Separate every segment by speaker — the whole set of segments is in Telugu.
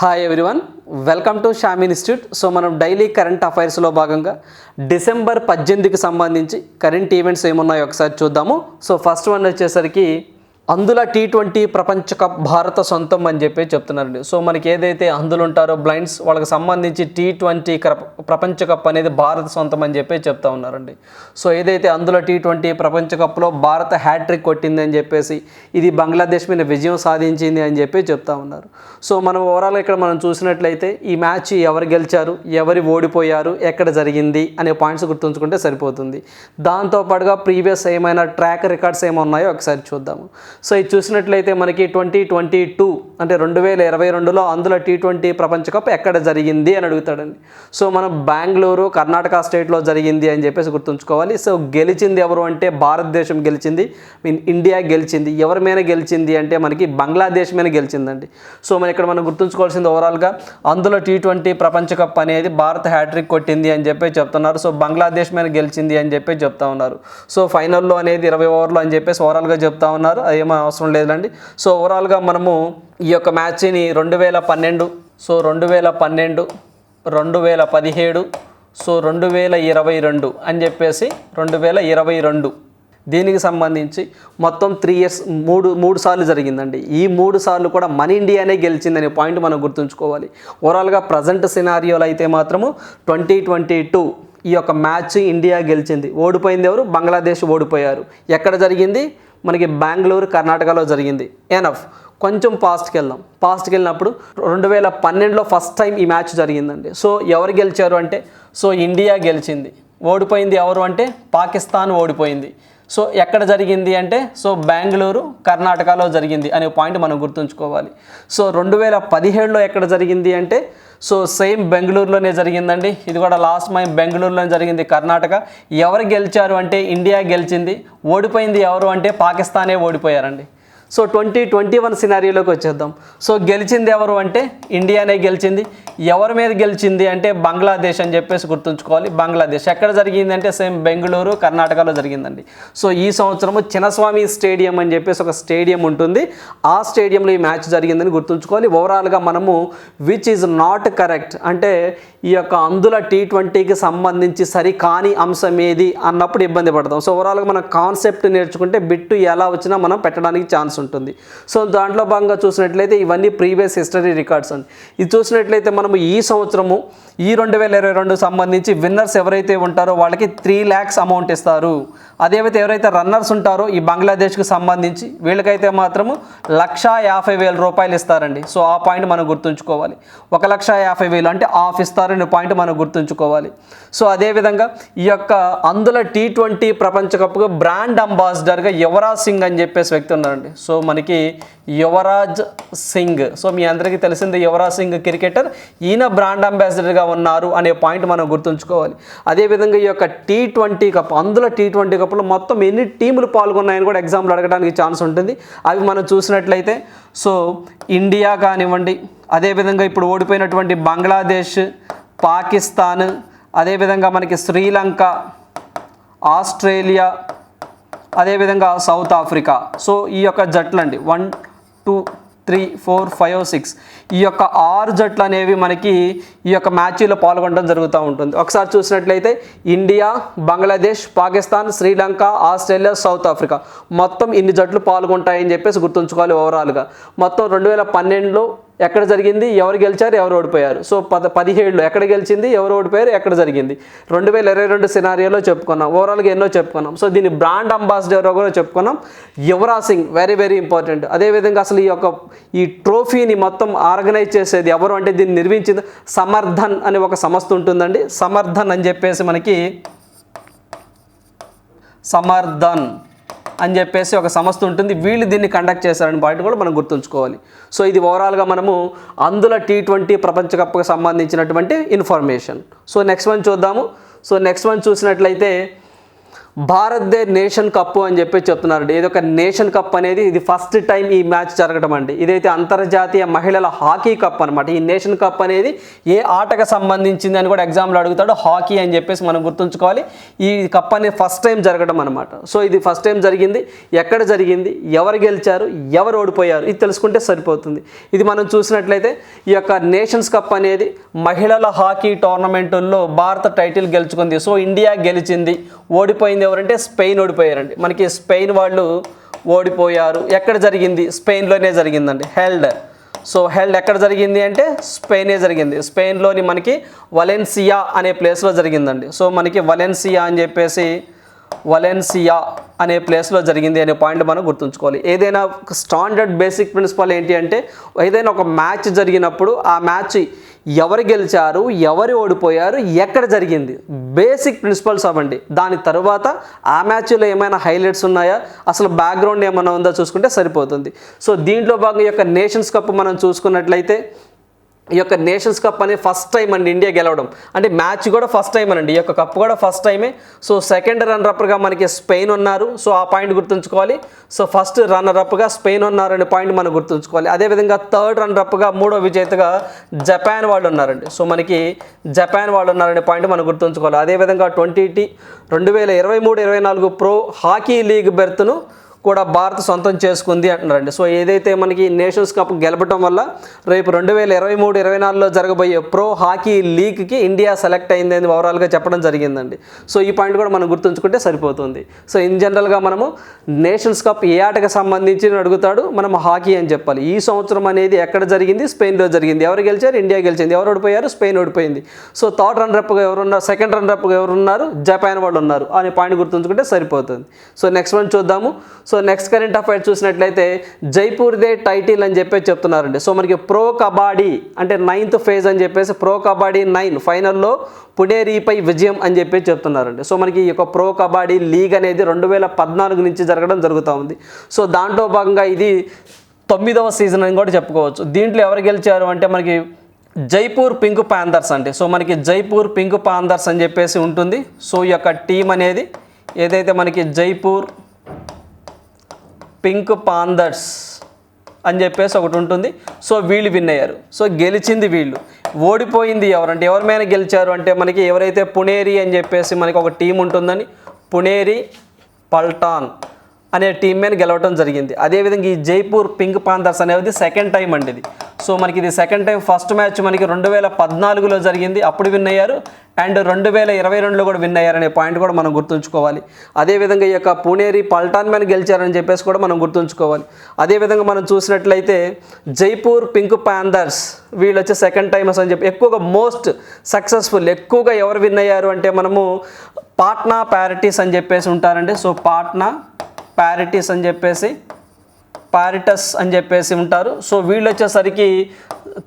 Speaker 1: Hi everyone welcome to Sham institute so మనం డైలీ కరెంట్ అఫైర్స్లో భాగంగా డిసెంబర్ పద్దెనిమిదికి సంబంధించి కరెంట్ ఈవెంట్స్ ఏమున్నాయో ఒకసారి చూద్దాము. సో ఫస్ట్ వన్ వచ్చేసరికి అందులో టీ ట్వంటీ ప్రపంచ కప్ భారత సొంతం అని చెప్పి చెప్తున్నారండి. సో మనకి ఏదైతే అందులు ఉంటారో బ్లైండ్స్ వాళ్ళకి సంబంధించి టీ ట్వంటీ ప్రపంచ కప్ అనేది భారత సొంతం అని చెప్పి చెప్తా ఉన్నారండి. సో ఏదైతే అందులో టీ ట్వంటీ ప్రపంచ కప్లో భారత హ్యాట్రిక్ కొట్టింది అని చెప్పేసి ఇది బంగ్లాదేశ్ మీద విజయం సాధించింది అని చెప్పి చెప్తా ఉన్నారు. సో మనం ఓవరాల్ ఇక్కడ మనం చూసినట్లయితే ఈ మ్యాచ్ ఎవరు గెలిచారు ఎవరు ఓడిపోయారు ఎక్కడ జరిగింది అనే పాయింట్స్ గుర్తుంచుకుంటే సరిపోతుంది. దాంతోపాటుగా ప్రీవియస్ ఏమైనా ట్రాక్ రికార్డ్స్ ఏమున్నాయో ఒకసారి చూద్దాము. సో ఇది చూసినట్లయితే మనకి ట్వంటీ ట్వంటీ టూ అంటే రెండు వేల ఇరవై రెండులో అందులో టీ ట్వంటీ ప్రపంచ కప్ ఎక్కడ జరిగింది అని అడుగుతాడండి. సో మనం బెంగళూరు కర్ణాటక స్టేట్లో జరిగింది అని చెప్పేసి గుర్తుంచుకోవాలి. సో గెలిచింది ఎవరు అంటే భారతదేశం గెలిచింది మీన్ ఇండియా గెలిచింది. ఎవరి మీద గెలిచింది అంటే మనకి బంగ్లాదేశ్ మీద గెలిచిందండి. సో మనం ఇక్కడ మనం గుర్తుంచుకోవాల్సింది ఓవరాల్గా అందులో టీ ట్వంటీ ప్రపంచ కప్ అనేది భారత్ హ్యాట్రిక్ కొట్టింది అని చెప్పి చెప్తున్నారు. సో బంగ్లాదేశ్ మీద గెలిచింది అని చెప్పి చెప్తా ఉన్నారు. సో ఫైనల్లో అనేది ఇరవై ఓవర్లు అని చెప్పేసి ఓవరాల్గా చెప్తా ఉన్నారు. అదేమో అవసరం లేదండి సో ఓవరాల్గా మనము ఈ యొక్క మ్యాచ్ని రెండు వేల పన్నెండు సో రెండు వేల పన్నెండు రెండు వేల పదిహేడు సో రెండు వేల ఇరవై రెండు అని చెప్పేసి రెండు వేల ఇరవై రెండు. దీనికి సంబంధించి మొత్తం త్రీ ఇయర్స్ మూడు మూడు సార్లు జరిగిందండి. ఈ మూడు సార్లు కూడా మన ఇండియానే గెలిచిందనే పాయింట్ మనం గుర్తుంచుకోవాలి. ఓవరాల్గా ప్రజెంట్ సినారియోలో అయితే మాత్రము ట్వంటీ ట్వంటీ టూ ఈ యొక్క మ్యాచ్ ఇండియా గెలిచింది. ఓడిపోయింది ఎవరు? బంగ్లాదేశ్ ఓడిపోయారు. ఎక్కడ జరిగింది? మనకి బెంగళూరు కర్ణాటకలో జరిగింది. ఎనఫ్ కొంచెం పాస్ట్కి వెళ్దాం. పాస్ట్కి వెళ్ళినప్పుడు రెండు వేల పన్నెండులో ఫస్ట్ టైం ఈ మ్యాచ్ జరిగిందండి. సో ఎవరు గెలిచారు అంటే? సో ఇండియా గెలిచింది. ఓడిపోయింది ఎవరు అంటే? పాకిస్తాన్ ఓడిపోయింది. సో ఎక్కడ జరిగింది అంటే సో బెంగళూరు కర్ణాటకలో జరిగింది అనే పాయింట్ మనం గుర్తుంచుకోవాలి. సో రెండు వేల పదిహేడులో ఎక్కడ జరిగింది అంటే సో సేమ్ బెంగళూరులోనే జరిగిందండి. ఇది కూడా లాస్ట్ మైం బెంగళూరులోనే జరిగింది కర్ణాటక. ఎవరు గెలిచారు అంటే ఇండియా గెలిచింది. ఓడిపోయింది ఎవరు అంటే పాకిస్తానే ఓడిపోయారండి. సో ట్వంటీ ట్వంటీ వన్ సినారీలోకి వచ్చేద్దాం. సో గెలిచింది ఎవరు అంటే ఇండియానే గెలిచింది. ఎవరి మీద గెలిచింది అంటే బంగ్లాదేశ్ అని చెప్పేసి గుర్తుంచుకోవాలి. బంగ్లాదేశ్ ఎక్కడ జరిగింది అంటే సేమ్ బెంగళూరు కర్ణాటకలో జరిగిందండి. సో ఈ సంవత్సరము చిన్నస్వామి స్టేడియం అని చెప్పేసి ఒక స్టేడియం ఉంటుంది. ఆ స్టేడియంలో ఈ మ్యాచ్ జరిగిందని గుర్తుంచుకోవాలి. ఓవరాల్గా మనము విచ్ ఈజ్ నాట్ కరెక్ట్ అంటే ఈ యొక్క అందుల టీ ట్వంటీకి సంబంధించి సరికాని అంశం ఏది అన్నప్పుడు ఇబ్బంది పడతాం. సో ఓవరాల్గా మనం కాన్సెప్ట్ నేర్చుకుంటే బిట్టు ఎలా వచ్చినా మనం పెట్టడానికి ఛాన్స్ ఉంటుంది. సో దాంట్లో భాగంగా చూసినట్లయితే ఇవన్నీ ప్రీవియస్ హిస్టరీ రికార్డ్స్ అండి. ఇది చూసినట్లయితే మనము ఈ సంవత్సరము ఈ రెండు వేల ఇరవై రెండు సంబంధించి విన్నర్స్ ఎవరైతే ఉంటారో వాళ్ళకి త్రీ ల్యాక్స్ అమౌంట్ ఇస్తారు. అదేవైతే ఎవరైతే రన్నర్స్ ఉంటారో ఈ బంగ్లాదేశ్కి సంబంధించి వీళ్ళకైతే మాత్రము లక్షా యాభై వేల రూపాయలు ఇస్తారండి. సో ఆ పాయింట్ మనం గుర్తుంచుకోవాలి. ఒక లక్ష యాభై వేలు అంటే ఆఫ్ ఇస్తారనే పాయింట్ మనం గుర్తుంచుకోవాలి. సో అదేవిధంగా ఈ యొక్క అందులో టీ ట్వంటీ ప్రపంచ కప్గా బ్రాండ్ అంబాసిడర్గా యువరాజ్ సింగ్ అని చెప్పేసి వ్యక్తి ఉన్నారండి. సో మనకి యువరాజ్ సింగ్. సో మీ అందరికీ తెలిసింది యువరాజ్ సింగ్ క్రికెటర్. ఈయన బ్రాండ్ అంబాసిడర్గా ఉన్నారు అనే పాయింట్ మనం గుర్తుంచుకోవాలి. అదేవిధంగా ఈ యొక్క టీ ట్వంటీ కప్ అందులో టీ ట్వంటీ కప్ కప్లో మొత్తం ఎన్ని టీములు పాల్గొన్నాయని కూడా ఎగ్జామ్లు అడగడానికి ఛాన్స్ ఉంటుంది. అవి మనం చూసినట్లయితే సో ఇండియా కానివ్వండి అదేవిధంగా ఇప్పుడు ఓడిపోయినటువంటి బంగ్లాదేశ్ పాకిస్తాన్ అదేవిధంగా మనకి శ్రీలంక ఆస్ట్రేలియా అదేవిధంగా సౌత్ ఆఫ్రికా. సో ఈ యొక్క జట్లండి. One two three four five six. ఈ యొక్క ఆరు జట్లు అనేవి మనకి ఈ యొక్క మ్యాచ్లో పాల్గొనడం జరుగుతూ ఉంటుంది. ఒకసారి చూసినట్లయితే India Bangladesh Pakistan Sri Lanka Australia South Africa. మొత్తం ఇన్ని జట్లు పాల్గొంటాయని చెప్పేసి గుర్తుంచుకోవాలి ఓవరాల్గా. మొత్తం రెండు వేల పన్నెండులో ఎక్కడ జరిగింది ఎవరు గెలిచారు ఎవరు ఓడిపోయారు. సో పద పదిహేడులో ఎక్కడ గెలిచింది ఎవరు ఓడిపోయారు ఎక్కడ జరిగింది. రెండు వేల ఇరవై రెండు సినారియోలో చెప్పుకున్నాం ఓవరాల్గా ఎన్నో చెప్పుకున్నాం. సో దీని బ్రాండ్ అంబాసిడర్ కూడా చెప్పుకున్నాం. Yuvraj Singh very very important. అదేవిధంగా అసలు ఈ యొక్క ఈ ట్రోఫీని మొత్తం ఆర్గనైజ్ చేసేది ఎవరు అంటే దీన్ని నిర్మించింది సమర్థన్ అనే ఒక సంస్థ ఉంటుందండి. సమర్థన్ అని చెప్పేసి మనకి సమర్థన్. అని చెప్పేసి ఒక సంస్థ ఉంటుంది. వీళ్ళు దీన్ని కండక్ట్ చేశారని పాయింట్ కూడా మనం గుర్తుంచుకోవాలి. సో ఇది ఓవరాల్గా మనము అందుల టీ ట్వంటీ ప్రపంచ కప్కు సంబంధించినటువంటి ఇన్ఫర్మేషన్ సో నెక్స్ట్ వన్ చూద్దాము. సో నెక్స్ట్ వన్ చూసినట్లయితే భారత్ దే నేషన్ కప్ అని చెప్పి చెప్తున్నారు ఇది ఒక నేషన్ కప్ అనేది ఇది ఫస్ట్ టైం ఈ మ్యాచ్ జరగడం అండి. ఇదైతే అంతర్జాతీయ మహిళల హాకీ కప్ అనమాట ఈ నేషన్ కప్ అనేది ఏ ఆటకు సంబంధించింది అని కూడా ఎగ్జామ్లో అడుగుతాడు. హాకీ అని చెప్పేసి మనం గుర్తుంచుకోవాలి. ఈ కప్ అనేది ఫస్ట్ టైం జరగడం అనమాట సో ఇది ఫస్ట్ టైం జరిగింది. ఎక్కడ జరిగింది? ఎవరు గెలిచారు? ఎవరు ఓడిపోయారు? ఇది తెలుసుకుంటే సరిపోతుంది. ఇది మనం చూసినట్లయితే ఈ యొక్క నేషన్స్ కప్ అనేది మహిళల హాకీ టోర్నమెంటుల్లో భారత టైటిల్ గెలుచుకుంది. సో ఇండియా గెలిచింది. ఓడిపోయింది ఎవరంటే స్పెయిన్ ఓడిపోయారండి. మనకి స్పెయిన్ వాళ్ళు ఓడిపోయారు. ఎక్కడ జరిగింది? స్పెయిన్లోనే జరిగిందండి. హెల్డ్. సో హెల్డ్ ఎక్కడ జరిగింది అంటే స్పెయినే జరిగింది. స్పెయిన్లోని మనకి వలెన్సియా అనే ప్లేస్లో జరిగిందండి. సో మనకి వలెన్సియా అని చెప్పేసి వలెన్సియా అనే ప్లేస్లో జరిగింది అనే పాయింట్ మనం గుర్తుంచుకోవాలి. ఏదైనా స్టాండర్డ్ బేసిక్ ప్రిన్సిపల్ ఏంటి అంటే ఏదైనా ఒక మ్యాచ్ జరిగినప్పుడు ఆ మ్యాచ్ ఎవరు గెలిచారు ఎవరు ఓడిపోయారు ఎక్కడ జరిగింది? బేసిక్ ప్రిన్సిపల్స్ అవ్వండి. దాని తర్వాత ఆ మ్యాచ్లో ఏమైనా హైలైట్స్ ఉన్నాయా? అసలు బ్యాక్గ్రౌండ్ ఏమైనా ఉందా చూసుకుంటే సరిపోతుంది. సో దీంట్లో భాగంగా ఈ యొక్క నేషన్స్ కప్ మనం చూసుకున్నట్లయితే ఈ యొక్క నేషన్స్ కప్ అనేది ఫస్ట్ టైం అండి ఇండియా గెలవడం. అంటే మ్యాచ్ కూడా ఫస్ట్ టైం అనండి ఈ యొక్క కప్ కూడా ఫస్ట్ టైమే. సో సెకండ్ రన్నరప్గా మనకి స్పెయిన్ ఉన్నారు. సో ఆ పాయింట్ గుర్తుంచుకోవాలి. సో ఫస్ట్ రన్నరప్గా స్పెయిన్ ఉన్నారు అనే పాయింట్ మనం గుర్తుంచుకోవాలి. అదేవిధంగా థర్డ్ రన్నరప్గా మూడో విజేతగా జపాన్ వాళ్ళు ఉన్నారండి. సో మనకి జపాన్ వాళ్ళు ఉన్నారనే పాయింట్ మనం గుర్తుంచుకోవాలి. అదేవిధంగా ట్వంటీ రెండు వేల ఇరవై మూడు ఇరవై నాలుగు ప్రో హాకీ లీగ్ బెర్త్ను కూడా భారత్ సొంతం చేసుకుంది అంటున్నారండి. సో ఏదైతే మనకి నేషన్స్ కప్ గెలపడం వల్ల రేపు రెండు వేల ఇరవై మూడు ఇరవై నాలుగులో జరగబోయే ప్రో హాకీ లీగ్కి ఇండియా సెలెక్ట్ అయింది అని ఓవరాల్గా చెప్పడం జరిగిందండి. సో ఈ పాయింట్ కూడా మనం గుర్తుంచుకుంటే సరిపోతుంది. సో ఇన్ జనరల్గా మనము నేషన్స్ కప్ ఏ ఆటకు సంబంధించి అడుగుతాడు మనం హాకీ అని చెప్పాలి. ఈ సంవత్సరం అనేది ఎక్కడ జరిగింది? స్పెయిన్లో జరిగింది. ఎవరు గెలిచారు? ఇండియా గెలిచింది. ఎవరు ఓడిపోయారు? స్పెయిన్ ఓడిపోయింది. సో థర్డ్ రన్ రప్గా ఎవరున్నారు సెకండ్ రన్ ఎవరున్నారు? జపాన్ వాళ్ళు ఉన్నారు అనే పాయింట్ గుర్తుంచుకుంటే సరిపోతుంది. సో నెక్స్ట్ వన్ చూద్దాము. So so next current affair చూసినట్లయితే జైపూర్దే టైటిల్ అని చెప్పేసి చెప్తున్నారండి. సో మనకి ప్రో కబాడీ అంటే నైన్త్ ఫేజ్ అని చెప్పేసి ప్రో కబాడీ నైన్ ఫైనల్లో పుడేరీపై విజయం అని చెప్పి చెప్తున్నారండి. సో మనకి ఈ యొక్క ప్రో కబాడీ లీగ్ అనేది రెండు వేల పద్నాలుగు నుంచి జరగడం జరుగుతూ ఉంది. సో దాంట్లో భాగంగా ఇది తొమ్మిదవ సీజన్ అని కూడా చెప్పుకోవచ్చు. దీంట్లో ఎవరు గెలిచారు అంటే మనకి జైపూర్ పింక్ పాందర్స్ అంటే సో మనకి జైపూర్ పింక్ పాందర్స్ అని చెప్పేసి ఉంటుంది. సో ఈ యొక్క టీం అనేది ఏదైతే మనకి జైపూర్ పింక్ పాందర్స్ అని చెప్పేసి ఒకటి ఉంటుంది. సో వీళ్ళు విన్ అయ్యారు. సో గెలిచింది వీళ్ళు. ఓడిపోయింది ఎవరంటే ఎవరి మీద గెలిచారు అంటే మనకి ఎవరైతే పుణేరి అని చెప్పేసి మనకి ఒక టీం ఉంటుందని పుణేరి పల్టాన్. అనే టీం మీద గెలవడం జరిగింది. అదేవిధంగా ఈ జైపూర్ పింక్ పాంథర్స్ అనేది సెకండ్ టైం అండి ఇది. సో మనకి ఇది సెకండ్ టైం ఫస్ట్ మ్యాచ్ మనకి రెండు వేల పద్నాలుగులో జరిగింది. అప్పుడు విన్ అయ్యారు. అండ్ రెండు వేల ఇరవై రెండులో కూడా విన్ అయ్యారనే పాయింట్ కూడా మనం గుర్తుంచుకోవాలి. అదేవిధంగా ఈ యొక్క పూణేరి పల్టాన్ మీద గెలిచారని చెప్పేసి కూడా మనం గుర్తుంచుకోవాలి. అదేవిధంగా మనం చూసినట్లయితే జైపూర్ పింక్ పాంథర్స్ వీళ్ళు వచ్చి సెకండ్ టైమర్స్ అని చెప్పి ఎక్కువగా మోస్ట్ సక్సెస్ఫుల్ ఎక్కువగా ఎవరు విన్ అయ్యారు అంటే మనము పాట్నా ప్యారిటీస్ అని చెప్పేసి ఉంటారండి. సో పాట్నా ప్యారిటీస్ అని చెప్పేసి పారిటస్ అని చెప్పేసి ఉంటారు. సో వీళ్ళు వచ్చేసరికి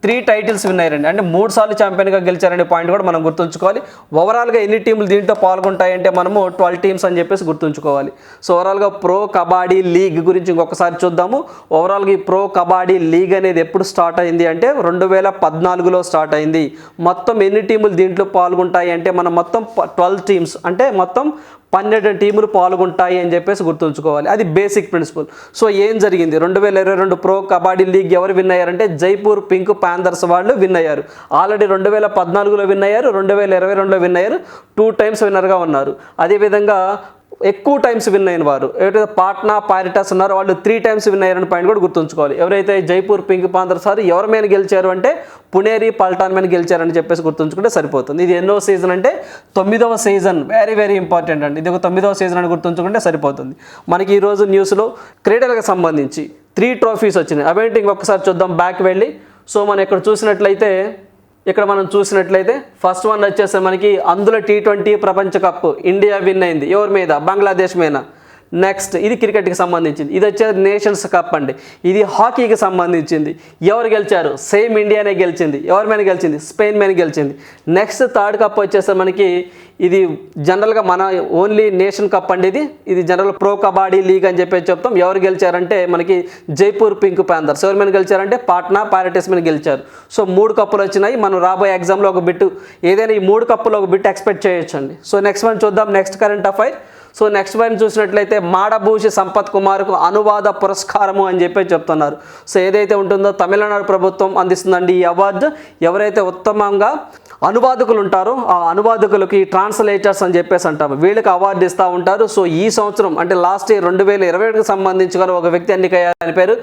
Speaker 1: త్రీ టైటిల్స్ విన్నారండి అంటే మూడు సార్లు ఛాంపియన్గా గెలిచారనే పాయింట్ కూడా మనం గుర్తుంచుకోవాలి. ఓవరాల్గా ఎన్ని టీంలు దీంట్లో పాల్గొంటాయంటే మనము ట్వెల్వ్ టీమ్స్ అని చెప్పేసి గుర్తుంచుకోవాలి. సో ఓవరాల్గా ప్రో కబాడీ లీగ్ గురించి ఇంకొకసారి చూద్దాము. ఓవరాల్గా ఈ ప్రో కబాడీ లీగ్ అనేది ఎప్పుడు స్టార్ట్ అయింది అంటే రెండు వేల పద్నాలుగులో స్టార్ట్ అయింది. మొత్తం ఎన్ని టీములు దీంట్లో పాల్గొంటాయి అంటే మనం మొత్తం ట్వెల్వ్ టీమ్స్ అంటే మొత్తం పన్నెండు టీములు పాల్గొంటాయి అని చెప్పేసి గుర్తుంచుకోవాలి. అది బేసిక్ ప్రిన్సిపల్ సో ఏం జరిగింది? రెండు వేల ఇరవై రెండు ప్రో కబడ్డీ లీగ్ ఎవరు విన్ అయ్యారంటే జైపూర్ పింక్ ప్యాంథర్స్ వాళ్ళు విన్ అయ్యారు. ఆల్రెడీ రెండు వేల పద్నాలుగులో విన్ అయ్యారు రెండు వేల ఇరవై రెండులో విన్ అయ్యారు. టూ టైమ్స్ విన్నర్గా ఉన్నారు. అదేవిధంగా ఎక్కువ టైమ్స్ విన్ అయిన వారు. ఎవరైతే పాట్నా పారిటాస్ ఉన్నారో వాళ్ళు త్రీ టైమ్స్ విన్ అయ్యారని పాయింట్ కూడా గుర్తుంచుకోవాలి. ఎవరైతే జైపూర్ పింక్ పాందర్ సార్ ఎవరి మీద గెలిచారు అంటే పునేరి పల్టాన్ మీద గెలిచారని చెప్పేసి గుర్తుంచుకుంటే సరిపోతుంది. ఇది ఎన్నో సీజన్ అంటే తొమ్మిదవ సీజన్ వెరీ వెరీ ఇంపార్టెంట్ అండి. ఇది ఒక తొమ్మిదవ సీజన్ అని గుర్తుంచుకుంటే సరిపోతుంది. మనకి ఈరోజు న్యూస్లో క్రీడలకు సంబంధించి త్రీ ట్రోఫీస్ వచ్చినాయి. అవేంటి ఇంకొకసారి చూద్దాం. బ్యాక్ వెళ్ళి. సో మనం ఇక్కడ చూసినట్లయితే ఇక్కడ మనం చూసినట్లయితే ఫస్ట్ వన్ వచ్చేసి మనకి అందులో టీ ట్వంటీ ప్రపంచ కప్ ఇండియా విన్ అయింది. ఎవరి మీద? బంగ్లాదేశ్ మీద. నెక్స్ట్ ఇది క్రికెట్కి సంబంధించింది. ఇది వచ్చేది నేషన్స్ కప్ అండి. ఇది హాకీకి సంబంధించింది. ఎవరు గెలిచారు? సేమ్ ఇండియానే గెలిచింది. ఎవరి మీద గెలిచింది? స్పెయిన్ మీద గెలిచింది. నెక్స్ట్ థర్డ్ కప్ వచ్చేసి మనకి ఇది జనరల్గా మన ఓన్లీ నేషన్ కప్ అండి ఇది. ఇది జనరల్ ప్రో కబడ్డీ లీగ్ అని చెప్పేసి చెప్తాం. ఎవరు గెలిచారంటే మనకి జైపూర్ పింక్ ప్యాంథర్స్. ఎవరి మీద గెలిచారంటే పాట్నా ప్యారటైస్ మీద గెలిచారు. సో మూడు కప్పులు వచ్చినాయి. మనం రాబోయే ఎగ్జామ్లో ఒక బిట్ ఏదైనా ఈ మూడు కప్పులో ఒక బిట్ ఎక్స్పెక్ట్ చేయొచ్చండి. సో నెక్స్ట్ మనం చూద్దాం. Next current affair so next one చూసినట్లయితే మాడభూషి సంపత్ కుమార్కు అనువాద పురస్కారము అని చెప్పి చెప్తున్నారు. సో ఏదైతే ఉంటుందో తమిళనాడు ప్రభుత్వం అందిస్తుందండి ఈ అవార్డు. ఎవరైతే ఉత్తమంగా అనువాదకులు ఉంటారో ఆ అనువాదకులకి ట్రాన్స్లేటర్స్ అని చెప్పేసి అంటాము. వీళ్ళకి అవార్డు ఇస్తూ ఉంటారు. సో ఈ సంవత్సరం అంటే లాస్ట్ ఇయర్ రెండు వేల ఇరవై ఒకటికి సంబంధించి కూడా ఒక వ్యక్తి ఎన్నికయ్యారని పేరు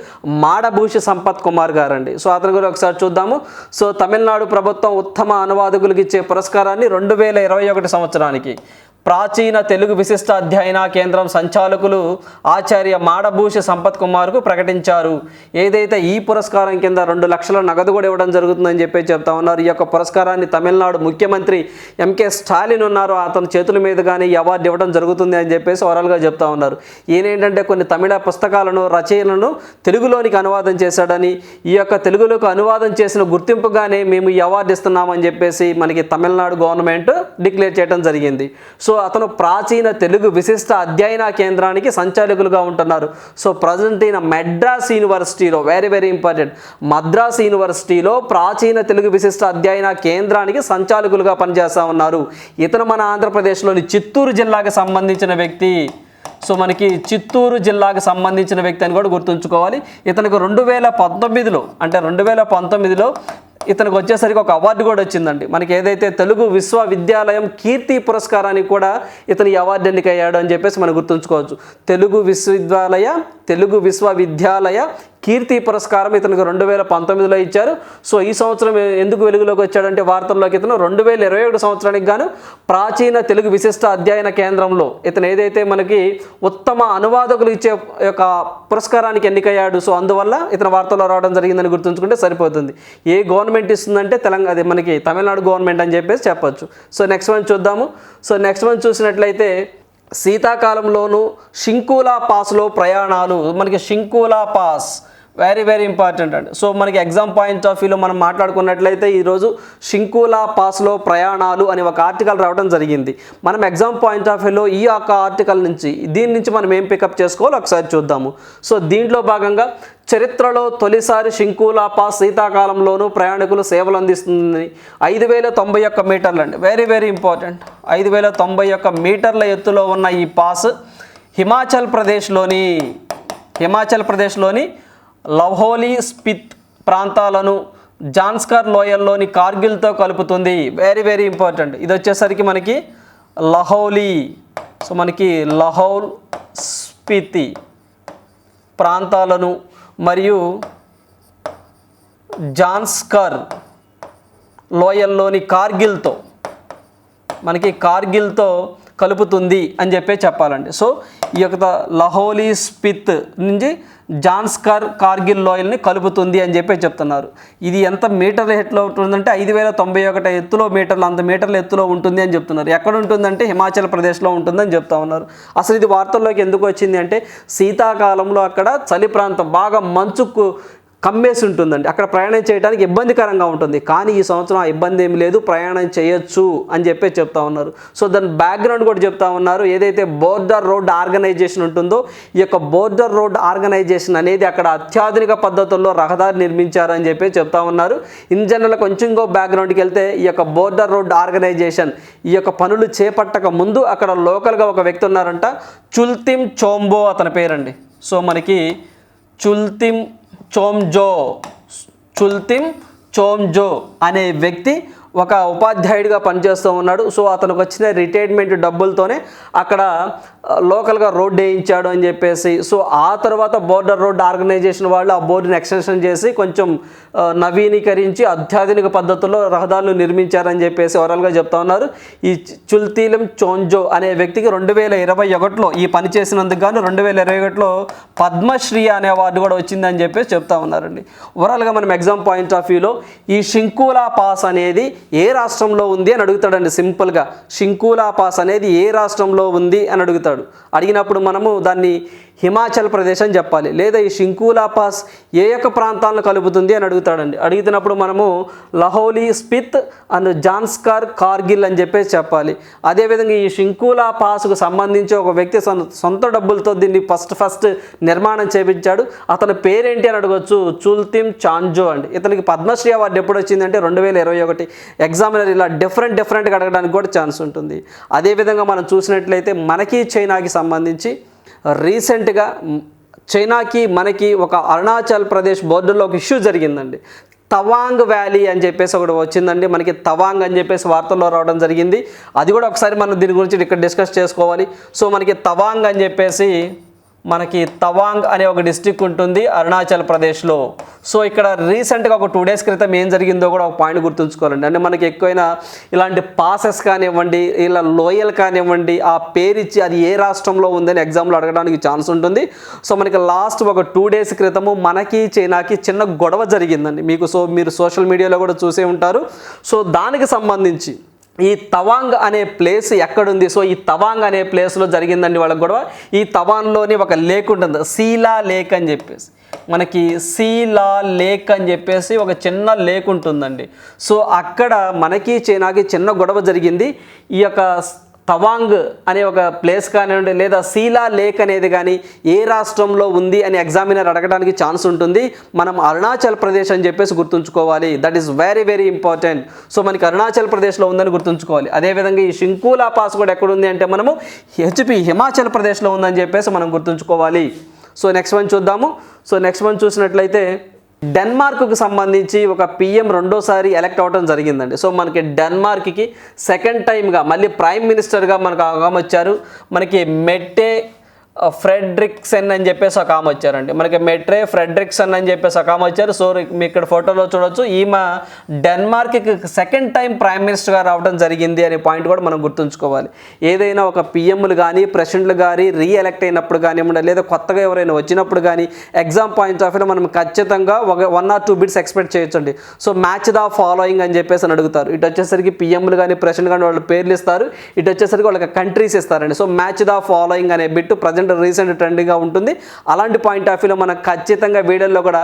Speaker 1: మాడభూషి సంపత్ కుమార్ గారు అండి సో అతని గురించి ఒకసారి చూద్దాము. సో తమిళనాడు ప్రభుత్వం ఉత్తమ అనువాదకులకు ఇచ్చే పురస్కారాన్ని రెండు వేల ఇరవై ఒకటి సంవత్సరానికి ప్రాచీన తెలుగు విశిష్ట అధ్యయన కేంద్రం సంచాలకులు ఆచార్య మాడభూషి సంపత్ కుమార్కు ప్రకటించారు. ఏదైతే ఈ పురస్కారం కింద రెండు లక్షల నగదు కూడా ఇవ్వడం జరుగుతుందని చెప్పి చెప్తా ఉన్నారు. ఈ యొక్క పురస్కారాన్ని తమిళనాడు ముఖ్యమంత్రి ఎంకే స్టాలిన్ ఉన్నారు. అతని చేతుల మీద ఈ అవార్డు ఇవ్వడం జరుగుతుంది అని చెప్పేసి ఓవరాల్గా చెప్తా ఉన్నారు. ఈయనేంటంటే కొన్ని తమిళ పుస్తకాలను రచనలను తెలుగులోనికి అనువాదం చేశాడని ఈ యొక్క తెలుగులోకి అనువాదం చేసిన గుర్తింపుగానే మేము ఈ అవార్డు ఇస్తున్నామని చెప్పేసి మనకి తమిళనాడు గవర్నమెంట్ డిక్లేర్ చేయడం జరిగింది. సో అతను ప్రాచీన తెలుగు విశిష్ట అధ్యయన కేంద్రానికి సంచాలకులుగా ఉంటున్నారు. సో ప్రజెంట్ ఈయన మెడ్రాస్ యూనివర్సిటీలో వెరీ వెరీ ఇంపార్టెంట్ మద్రాస్ యూనివర్సిటీలో ప్రాచీన తెలుగు విశిష్ట అధ్యయన కేంద్రానికి సంచాలకులుగా పనిచేస్తూ ఉన్నారు. ఇతను మన ఆంధ్రప్రదేశ్లోని చిత్తూరు జిల్లాకు సంబంధించిన వ్యక్తి. సో మనకి చిత్తూరు జిల్లాకు సంబంధించిన వ్యక్తి అని కూడా గుర్తుంచుకోవాలి. ఇతనికి రెండు వేల పంతొమ్మిదిలో అంటే రెండు వేల పంతొమ్మిదిలో ఇతనికి వచ్చేసరికి ఒక అవార్డు కూడా వచ్చిందండి. మనకి ఏదైతే తెలుగు విశ్వవిద్యాలయం కీర్తి పురస్కారానికి కూడా ఇతను ఈ అవార్డు ఎన్నికయ్యాడు అని చెప్పేసి మనం గుర్తుంచుకోవచ్చు. తెలుగు విశ్వవిద్యాలయ తెలుగు విశ్వవిద్యాలయ కీర్తి పురస్కారం ఇతనికి రెండు వేల పంతొమ్మిదిలో ఇచ్చారు. సో ఈ సంవత్సరం ఎందుకు వెలుగులోకి వచ్చాడంటే వార్తల్లోకి ఇతను రెండు వేల ఇరవై ఒకటి సంవత్సరానికి గాను ప్రాచీన తెలుగు విశిష్ట అధ్యయన కేంద్రంలో ఇతను ఏదైతే మనకి ఉత్తమ అనువాదకులు ఇచ్చే యొక్క పురస్కారానికి ఎన్నికయ్యాడు. సో అందువల్ల ఇతను వార్తల్లో రావడం జరిగిందని గుర్తుంచుకుంటే సరిపోతుంది. ఏ గవర్నమెంట్ ఇస్తుందంటే తెలంగాణ అది మనకి తమిళనాడు గవర్నమెంట్ అని చెప్పేసి చెప్పొచ్చు. సో నెక్స్ట్ వన్ చూద్దాము. సో నెక్స్ట్ వన్ చూసినట్లయితే శీతాకాలంలోనూ షింకులా పాస్లో ప్రయాణాలు మనకి Shinkula pass very very important అండి. సో మనకి ఎగ్జామ్ పాయింట్ ఆఫ్ వ్యూలో మనం మాట్లాడుకున్నట్లయితే ఈరోజు షింకులా పాస్లో ప్రయాణాలు అని ఒక ఆర్టికల్ రావడం జరిగింది. మనం ఎగ్జామ్ పాయింట్ ఆఫ్ వ్యూలో ఈ యొక్క ఆర్టికల్ నుంచి దీని నుంచి మనం ఏం పికప్ చేసుకోవాలో ఒకసారి చూద్దాము. సో దీంట్లో భాగంగా చరిత్రలో తొలిసారి షింకులా పాస్ శీతాకాలంలోనూ ప్రయాణికులు సేవలు అందిస్తుందని ఐదు వేల తొంభై ఒక్క మీటర్లు అండి. వెరీ వెరీ ఇంపార్టెంట్ ఐదు వేల తొంభై ఒక్క మీటర్ల ఎత్తులో ఉన్న ఈ పాస్ హిమాచల్ ప్రదేశ్లోని హిమాచల్ ప్రదేశ్లోని లహోలీ స్పిత్ ప్రాంతాలను జాన్స్కర్ లోయల్లోని కార్గిల్తో కలుపుతుంది. వెరీ వెరీ ఇంపార్టెంట్ ఇది వచ్చేసరికి మనకి లహౌలీ. సో మనకి లహౌల్ స్పితి ప్రాంతాలను మరియు జాన్స్కర్ లోయల్లోని కార్గిల్తో మనకి కార్గిల్తో కలుపుతుంది అని చెప్పే చెప్పాలండి. సో ఈ యొక్క లహోలీ స్పిత్ నుంచి జాన్స్కర్ కార్గిల్ లోయల్ని కలుపుతుంది అని చెప్పి చెప్తున్నారు. ఇది ఎంత మీటర్ల ఎత్తులో ఉంటుందంటే ఐదు వేల తొంభై ఒకటి ఎత్తులో మీటర్లు అంత మీటర్ల ఎత్తులో ఉంటుంది అని చెప్తున్నారు. ఎక్కడ ఉంటుందంటే హిమాచల్ ప్రదేశ్లో ఉంటుందని చెప్తా ఉన్నారు. అసలు ఇది వార్తల్లోకి ఎందుకు వచ్చింది అంటే శీతాకాలంలో అక్కడ చలి ప్రాంతం బాగా మంచుకు కమ్మేసి ఉంటుందండి. అక్కడ ప్రయాణం చేయడానికి ఇబ్బందికరంగా ఉంటుంది. కానీ ఈ సంవత్సరం ఆ ఇబ్బంది ఏమి లేదు ప్రయాణం చేయొచ్చు అని చెప్పి చెప్తా ఉన్నారు. సో దాని బ్యాక్గ్రౌండ్ కూడా చెప్తా ఉన్నారు. ఏదైతే బోర్డర్ రోడ్ ఆర్గనైజేషన్ ఉంటుందో ఈ యొక్క బోర్డర్ రోడ్ ఆర్గనైజేషన్ అనేది అక్కడ అత్యాధునిక పద్ధతుల్లో రహదారి నిర్మించారని చెప్పి చెప్తా ఉన్నారు. ఇన్ జనరల్ కొంచెం బ్యాక్గ్రౌండ్కి వెళ్తే ఈ యొక్క బోర్డర్ రోడ్ ఆర్గనైజేషన్ ఈ యొక్క పనులు చేపట్టక ముందు అక్కడ లోకల్గా ఒక వ్యక్తి ఉన్నారంట. చుల్తిమ్ చోంబో అతని పేరండి. సో మనకి చుల్తిమ్ చోమ్జో చుల్తిమ్ చోమ్జో అనే వ్యక్తి ఒక ఉపాధ్యాయుడిగా పనిచేస్తూ ఉన్నాడు. సో అతనికి వచ్చిన రిటైర్మెంట్ డబ్బులతోనే అక్కడ లోకల్గా రోడ్డు వేయించాడు అని చెప్పేసి సో ఆ తర్వాత బోర్డర్ రోడ్ ఆర్గనైజేషన్ వాళ్ళు ఆ బోర్డుని ఎక్స్టెన్షన్ చేసి కొంచెం నవీనీకరించి నవీకరించి అత్యాధునిక పద్ధతుల్లో రహదారులు నిర్మించారని చెప్పేసి ఓవరాల్గా చెప్తా ఉన్నారు. ఈ చుల్తీలం చోంజో అనే వ్యక్తికి రెండు వేల ఇరవై ఒకటిలో ఈ పని చేసినందుకు గాను రెండు వేల ఇరవై ఒకటిలో పద్మశ్రీ అనే అవార్డు కూడా వచ్చిందని చెప్పేసి చెప్తా ఉన్నారండి. ఓవరాల్గా మనం ఎగ్జామ్ పాయింట్ ఆఫ్ వ్యూలో ఈ షింకులా పాస్ అనేది ఏ రాష్ట్రంలో ఉంది అని అడుగుతాడండి. సింపుల్గా షింకులా పాస్ అనేది ఏ రాష్ట్రంలో ఉంది అని అడుగుతాడు. అడిగినప్పుడు మనము దాన్ని హిమాచల్ ప్రదేశ్ అని చెప్పాలి. లేదా ఈ షింకులా పాస్ ఏ యొక్క ప్రాంతాలను కలుపుతుంది అని అడుగుతాడండి. అడిగినప్పుడు మనము లహోలీ స్పిత్ అండ్ జాన్స్కర్ కార్గిల్ అని చెప్పేసి చెప్పాలి. అదేవిధంగా ఈ షింకులా పాస్కు సంబంధించి ఒక వ్యక్తి సొంత డబ్బులతో దీన్ని ఫస్ట్ ఫస్ట్ నిర్మాణం చేపించాడు. అతని పేరేంటి అని అడగొచ్చు. చుల్తిమ్ చాంజో అండి. ఇతనికి పద్మశ్రీ అవార్డు ఎప్పుడు వచ్చిందంటే రెండు వేల ఇరవై ఒకటి. ఎగ్జామినర్ ఇలా డిఫరెంట్ డిఫరెంట్గా అడగడానికి కూడా ఛాన్స్ ఉంటుంది. అదేవిధంగా మనం చూసినట్లయితే మనకి చైనాకి సంబంధించి రీసెంట్గా చైనాకి మనకి ఒక అరుణాచల్ ప్రదేశ్ బోర్డర్లో ఒక ఇష్యూ జరిగిందండి. తవాంగ్ వ్యాలీ అని చెప్పేసి ఒకటి వచ్చిందండి. మనకి తవాంగ్ అని చెప్పేసి వార్తల్లో రావడం జరిగింది. అది కూడా ఒకసారి మనం దీని గురించి ఇక్కడ డిస్కస్ చేసుకోవాలి. సో మనకి తవాంగ్ అని చెప్పేసి మనకి తవాంగ్ అనే ఒక డిస్టిక్ ఉంటుంది అరుణాచల్ ప్రదేశ్లో. సో ఇక్కడ రీసెంట్గా ఒక టూ డేస్ క్రితం ఏం జరిగిందో కూడా ఒక పాయింట్ గుర్తుంచుకోవాలండి. అంటే మనకి ఎక్కువైనా ఇలాంటి పాసెస్ కానివ్వండి ఇలా లోయల్ కానివ్వండి ఆ పేరు ఇచ్చి అది ఏ రాష్ట్రంలో ఉందని ఎగ్జామ్లో అడగడానికి ఛాన్స్ ఉంటుంది. సో మనకి లాస్ట్ ఒక టూ డేస్ క్రితము మనకి చైనాకి చిన్న గొడవ జరిగిందండి. మీకు సో మీరు సోషల్ మీడియాలో కూడా చూసే ఉంటారు. సో దానికి సంబంధించి ఈ తవాంగ్ అనే ప్లేస్ ఎక్కడుంది? సో ఈ తవాంగ్ అనే ప్లేస్లో జరిగిందండి వాళ్ళకి గొడవ. ఈ తవాంగ్లోని ఒక లేక్ ఉంటుంది. సీలా లేక్ అని చెప్పేసి. మనకి సీలా లేక్ అని చెప్పేసి ఒక చిన్న లేక్ ఉంటుందండి. సో అక్కడ మనకి చైనాకి చిన్న గొడవ జరిగింది. ఈ యొక్క తవాంగ్ అనే ఒక ప్లేస్ కానివ్వండి లేదా సీలా లేక్ అనేది కానీ ఏ రాష్ట్రంలో ఉంది అని ఎగ్జామినర్ అడగడానికి ఛాన్స్ ఉంటుంది. మనం అరుణాచల్ ప్రదేశ్ అని చెప్పేసి గుర్తుంచుకోవాలి. That is very very important so మనకి అరుణాచల్ ప్రదేశ్లో ఉందని గుర్తుంచుకోవాలి. అదేవిధంగా ఈ షింకులా పాస్ కూడా ఎక్కడుంది అంటే మనము హెచ్పి హిమాచల్ ప్రదేశ్లో ఉందని చెప్పేసి మనం గుర్తుంచుకోవాలి. సో నెక్స్ట్ వన్ చూద్దాము. సో నెక్స్ట్ వన్ చూసినట్లయితే డెన్మార్క్కు సంబంధించి ఒక పిఎం రెండోసారి ఎలక్ట్ అవ్వడం జరిగిందండి. సో మనకి డెన్మార్క్కి సెకండ్ టైంగా మళ్ళీ ప్రైమ్ మినిస్టర్గా మనకు ఆమె వచ్చారు. మనకి మెట్టే ఫ్రెడ్రిక్సన్ అని చెప్పేసి ఒక ఆమె వచ్చారండి. మనకి మెట్రే ఫ్రెడ్రిక్సన్ అని చెప్పేసి ఒక ఆమె వచ్చారు. సో మీ ఇక్కడ ఫోటోలో చూడొచ్చు. ఈమె డెన్మార్క్కి సెకండ్ టైం ప్రైమ్ మినిస్టర్గా రావడం జరిగింది అనే పాయింట్ కూడా మనం గుర్తుంచుకోవాలి. ఏదైనా ఒక పిఎంలు కానీ ప్రెసిడెంట్లు కానీ రీఎలెక్ట్ అయినప్పుడు కానివ్వండి లేదా కొత్తగా ఎవరైనా వచ్చినప్పుడు కానీ ఎగ్జామ్ పాయింట్ ఆఫ్ వ్యూలో మనం ఖచ్చితంగా ఒక one or two bits expect చేయొచ్చండి. సో మ్యాచ్ ద ఫాలోయింగ్ అని చెప్పేసి అని అడుగుతారు. ఇటు వచ్చేసరికి పిఎంలు కానీ ప్రెసిడెంట్ కానీ వాళ్ళు పేర్లు ఇస్తారు. ఇటు వచ్చేసరికి వాళ్ళకి కంట్రీస్ ఇస్తారండి. సో మ్యాచ్ ద ఫాలోయింగ్ అనే బిట్ ప్రజెంట్ రీసెంట్ ట్రెండింగ్గా ఉంటుంది. అలాంటి పాయింట్ ఆఫ్ వ్యూలో మనం ఖచ్చితంగా వీడియోలో కూడా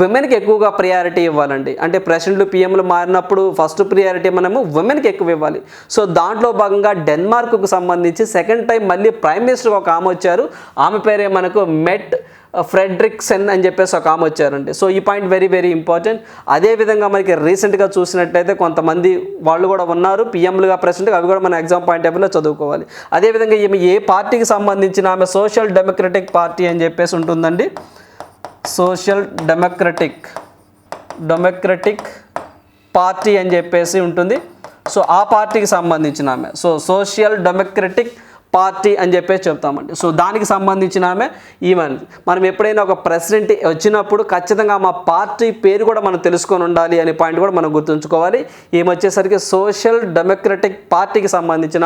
Speaker 1: విమెన్కి ఎక్కువగా ప్రియారిటీ ఇవ్వాలండి. అంటే ప్రెసిడెంట్లు పిఎంలు మారినప్పుడు ఫస్ట్ ప్రియారిటీ మనము విమెన్కి ఎక్కువ ఇవ్వాలి. సో దాంట్లో భాగంగా డెన్మార్క్కు సంబంధించి సెకండ్ టైం మళ్ళీ ప్రైమ్ మినిస్టర్ ఒక ఆమె వచ్చారు. ఆమె పేరే మనకు మెట్ ఫ్రెడ్రిక్సెన్ అని చెప్పేసి ఒక ఆమె వచ్చారండి. సో ఈ పాయింట్ వెరీ వెరీ ఇంపార్టెంట్. అదేవిధంగా మనకి రీసెంట్గా చూసినట్లయితే కొంతమంది వాళ్ళు కూడా ఉన్నారు. పిఎంలుగా ప్రెసిడెంట్ అవి కూడా మన ఎగ్జామ్ పాయింట్ ఆఫ్ వ్యూలో చదువుకోవాలి అదేవిధంగా ఈమె ఏ పార్టీకి సంబంధించిన ఆమె సోషల్ డెమోక్రటిక్ పార్టీ అని చెప్పేసి ఉంటుందండి. సోషల్ డెమోక్రటిక్ డెమోక్రటిక్ పార్టీ అని చెప్పేసి ఉంటుంది. సో ఆ పార్టీకి సంబంధించిన ఆమె. సో సోషల్ డెమోక్రటిక్ పార్టీ అని చెప్పేసి చెప్తామండి. సో దానికి సంబంధించిన ఆమె ఈమెన్ మనం ఎప్పుడైనా ఒక ప్రెసిడెంట్ వచ్చినప్పుడు ఖచ్చితంగా మా పార్టీ పేరు కూడా మనం తెలుసుకొని ఉండాలి అనే పాయింట్ కూడా మనం గుర్తుంచుకోవాలి. ఈమె వచ్చేసరికి సోషల్ డెమోక్రటిక్ పార్టీకి సంబంధించిన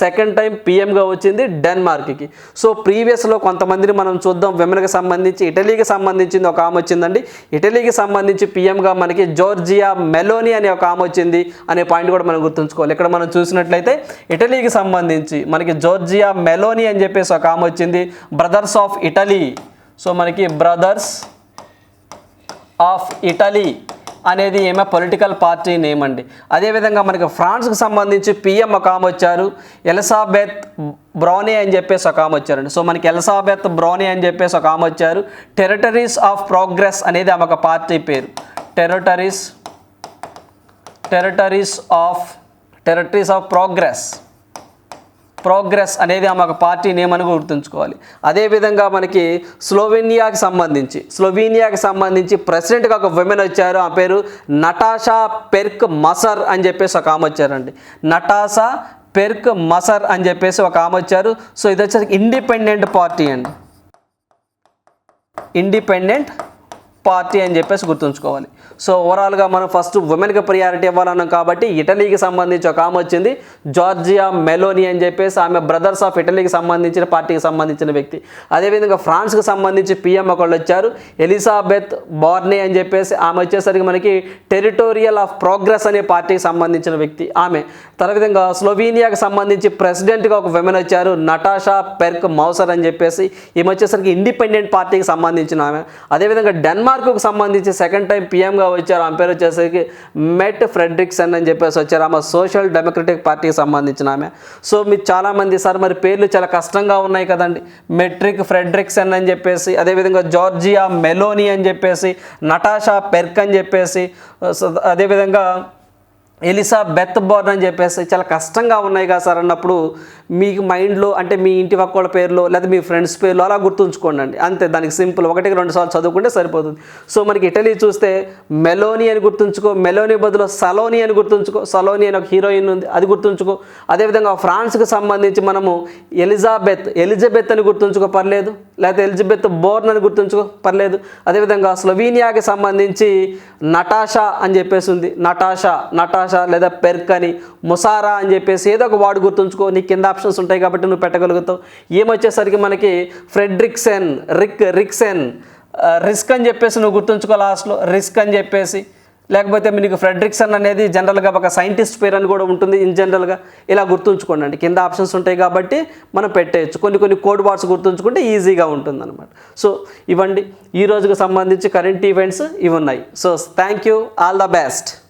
Speaker 1: సెకండ్ టైం పిఎంగా వచ్చింది డెన్మార్క్కి. సో ప్రీవియస్లో కొంతమందిని మనం చూద్దాం. విమెన్కి సంబంధించి ఇటలీకి సంబంధించింది ఒక ఆమె వచ్చిందండి. ఇటలీకి సంబంధించి పిఎంగా మనకి జోర్జియా మెలోని అనే ఒక ఆమె వచ్చింది అనే పాయింట్ కూడా మనం గుర్తుంచుకోవాలి. ఇక్కడ మనం చూసినట్లయితే ఇటలీకి సంబంధించి మనకి జోర్జియా మెలోని అని చెప్పేసి ఒక ఆమె వచ్చింది. బ్రదర్స్ ఆఫ్ ఇటలీ సో మనకి బ్రదర్స్ ఆఫ్ ఇటలీ అనేది ఏమో పొలిటికల్ పార్టీ నేమ్ అండి. అదేవిధంగా మనకి ఫ్రాన్స్కి సంబంధించి పిఎం ఒక ఆమె వచ్చారు. ఎలిజాబెత్ బ్రౌనీ అని చెప్పేసి ఒక ఆమె వచ్చారండి. సో మనకి ఎలిజాబెత్ బ్రౌనీ అని చెప్పేసి ఒక ఆమె వచ్చారు. టెరిటరీస్ ఆఫ్ ప్రోగ్రెస్ అనేది ఆమె ఒక పార్టీ పేరు. Territories territories of territories of progress progress అనేది ఆమె ఒక పార్టీ నేమ్ అని గుర్తుంచుకోవాలి. అదేవిధంగా మనకి స్లోవేనియాకి సంబంధించి స్లోవేనియాకి సంబంధించి ప్రెసిడెంట్గా ఒక విమెన్ వచ్చారు. ఆ పేరు నటాషా పెర్క్ మసర్ అని చెప్పేసి ఒక ఆమె వచ్చారండి. నటాషా పెర్క్ మసర్ అని చెప్పేసి ఒక ఆమె వచ్చారు. సో ఇది వచ్చేసరికి ఇండిపెండెంట్ పార్టీ అండి. ఇండిపెండెంట్ పార్టీ అని చెప్పేసి గుర్తుంచుకోవాలి. సో ఓవరాల్గా మనం ఫస్ట్ ఉమెన్కి ప్రియారిటీ ఇవ్వాలన్నాం కాబట్టి ఇటలీకి సంబంధించి ఒక ఆమె వచ్చింది. జార్జియా మెలోని అని చెప్పేసి ఆమె బ్రదర్స్ ఆఫ్ ఇటలీకి సంబంధించిన పార్టీకి సంబంధించిన వ్యక్తి. అదేవిధంగా ఫ్రాన్స్కి సంబంధించి పిఎం ఒకళ్ళు వచ్చారు. ఎలిజాబెత్ బార్నే అని చెప్పేసి ఆమె వచ్చేసరికి మనకి టెరిటోరియల్ ఆఫ్ ప్రోగ్రెస్ అనే పార్టీకి సంబంధించిన వ్యక్తి ఆమె. విధంగా స్లోవీనియాకి సంబంధించి ప్రెసిడెంట్గా ఒక విమెన్ వచ్చారు. నటాషా పెర్క్ మౌసర్ అని చెప్పేసి ఈమె వచ్చేసరికి ఇండిపెండెంట్ పార్టీకి సంబంధించిన ఆమె. అదేవిధంగా డెన్మార్క్కు సంబంధించి సెకండ్ టైం పిఎంగా వచ్చారు. ఆమె పేరు వచ్చేసరికి మెట్ ఫ్రెడ్రిక్సన్ అని చెప్పేసి వచ్చారు. ఆమె సోషల్ డెమోక్రటిక్ పార్టీకి సంబంధించిన ఆమె. సో మీరు చాలామంది సార్ మరి పేర్లు చాలా కష్టంగా ఉన్నాయి కదండి. మెట్రిక్ ఫ్రెడ్రిక్సన్ అని చెప్పేసి అదేవిధంగా జార్జియా మెలోని అని చెప్పేసి నటాషా పెర్క్ అని చెప్పేసి సో ఎలిసా బెత్ బోర్న్ అని చెప్పేసి చాలా కష్టంగా ఉన్నాయి కదా సార్ అన్నప్పుడు మీకు మైండ్లో అంటే మీ ఇంటి పక్కల పేర్లో లేదా మీ ఫ్రెండ్స్ పేర్లో అలా గుర్తుంచుకోండి అంతే దానికి సింపుల్ ఒకటికి రెండు సార్లు చదువుకుంటే సరిపోతుంది. సో మనకి ఇటలీ చూస్తే మెలోని అని గుర్తుంచుకో మెలోని బదులు సలోని అని గుర్తుంచుకో సలోని అని ఒక హీరోయిన్ ఉంది అది గుర్తుంచుకో. అదేవిధంగా ఫ్రాన్స్కి సంబంధించి మనము ఎలిజాబెత్ ఎలిజబెత్ అని గుర్తుంచుకో పర్లేదు. లేకపోతే ఎలిజబెత్ బోర్న్ అని గుర్తుంచుకో పర్లేదు. అదేవిధంగా స్లోవీనియాకి సంబంధించి నటాషా అని చెప్పేసి ఉంది. నటాషా నటాషా లేదా పెర్క్ అని ముసారా అని చెప్పేసి ఏదో ఒక వాడు గుర్తుంచుకో నీ కింద ఆప్షన్స్ ఉంటాయి కాబట్టి నువ్వు పెట్టగలుగుతావు. ఏమొచ్చేసరికి మనకి ఫ్రెడ్రిక్సెన్ రిక్ రిక్సెన్ రిస్క్ అని చెప్పేసి నువ్వు గుర్తుంచుకో లాస్ట్లో. రిస్క్ అని చెప్పేసి. లేకపోతే మీకు ఫ్రెడ్రిక్సన్ అనేది జనరల్గా ఒక సైంటిస్ట్ పేరు అని కూడా ఉంటుంది ఇన్ జనరల్గా. ఇలా గుర్తుంచుకోండి. అండి కింద ఆప్షన్స్ ఉంటాయి కాబట్టి మనం పెట్టేయచ్చు. కొన్ని కొన్ని కోడ్ వర్డ్స్ గుర్తుంచుకుంటే ఈజీగా ఉంటుంది అనమాట సో ఇవ్వండి. ఈ రోజుకు సంబంధించి కరెంట్ ఈవెంట్స్ ఇవి ఉన్నాయి. So thank you. All the best.